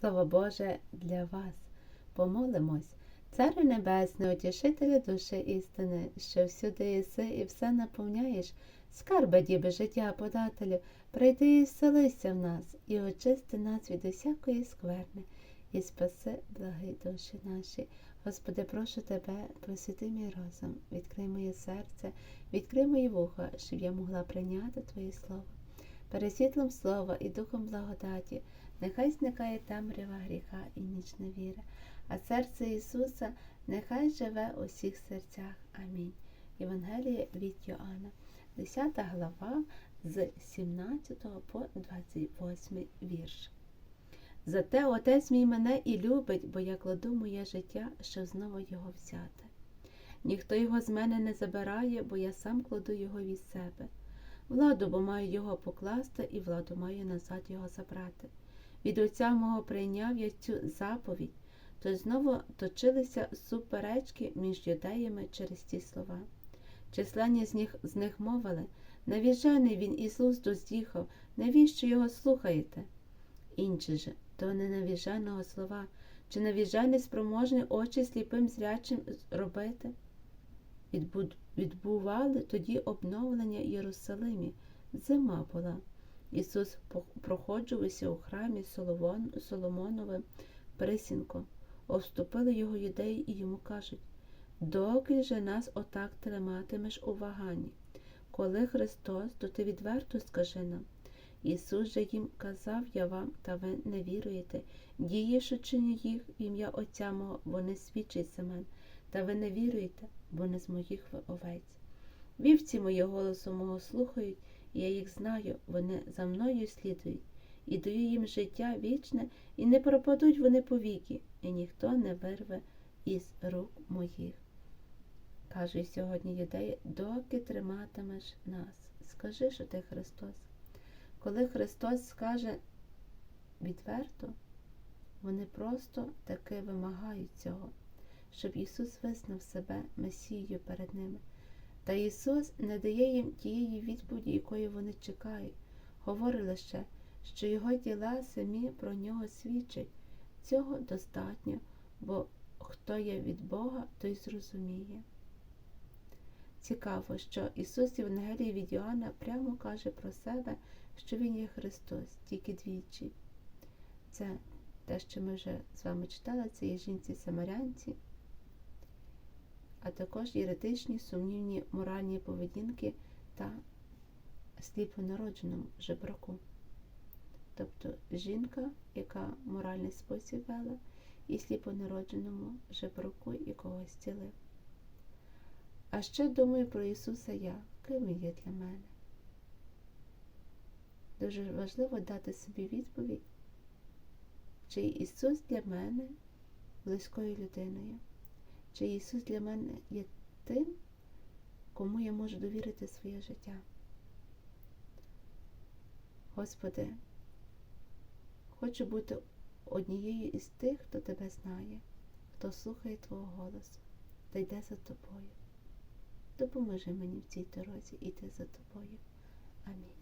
Слово Боже для вас. Помолимось. Царю Небесний, утішителю душі істини, що всюди єси і все наповняєш, скарби діби життя подателю, прийди і вселися в нас, і очисти нас від усякої скверни, і спаси, благи душі наші. Господи, прошу Тебе, просвіти мій розум, відкрий моє серце, відкрий мої вуха, щоб я могла прийняти Твоє Слово. Перед світлом слова і духом благодаті, нехай зникає темрява гріха і ніч невіри, а серце Ісуса нехай живе у всіх серцях. Амінь. Євангеліє від Йоанна, 10 глава з 17 по 28 вірш. Зате Отець мій мене і любить, бо я кладу моє життя, щоб знову його взяти. Ніхто його з мене не забирає, бо я сам кладу його від себе. Владу, бо маю його покласти, і владу маю назад його забрати. Від отця мого прийняв я цю заповідь, то знову точилися суперечки між юдеями через ті слова. Численні з них, з них мовили навіжений він із лузду з'їхав, навіщо його слухаєте? Інші же, то не навіженого слова, чи навіжений спроможний очі сліпим зрячим робити? Відбували тоді обновлення Єрусалимі. Зима була. Ісус проходжувався у храмі Соломон, Соломоновим присінком. Обступили його юдеї і йому кажуть доки же нас отак триматимеш у ваганні? Коли Христос, то ти відверто скажи нам. Ісус же їм казав я вам, та ви не віруєте. Дії, що чиню їх ім'я Отця мого, вони свідчать за мене, та ви не віруєте бо не з моїх ви овець. Вівці мої голосу мого слухають, і я їх знаю, вони за мною слідують, і даю їм життя вічне, і не пропадуть вони повіки, і ніхто не вирве із рук моїх. Кажу сьогодні юдеї, доки триматимеш нас. Скажи, що ти Христос. Коли Христос скаже відверто, вони просто таки вимагають цього щоб Ісус визнав себе Месією перед ними. Та Ісус не дає їм тієї відповіді, якої вони чекають. Говорить лише, що Його діла самі про нього свідчать. Цього достатньо, бо хто є від Бога, той зрозуміє. Цікаво, що Ісус в Євангелії від Йоанна прямо каже про себе, що Він є Христос, тільки двічі. Це те, що ми вже з вами читали, це є жінці-самарянці а також єретичні, сумнівні моральні поведінки та сліпонародженому жебраку. Тобто жінка, яка моральний спосіб вела, і сліпонародженому жебраку, якого зцілив. А ще думаю про Ісуса я, ким Він є для мене. Дуже важливо дати собі відповідь, чи Ісус для мене близькою людиною. Чи Ісус для мене є тим, кому я можу довірити своє життя? Господи, хочу бути однією із тих, хто Тебе знає, хто слухає Твого голосу та йде за тобою. Допоможи мені в цій дорозі йти за тобою. Амінь.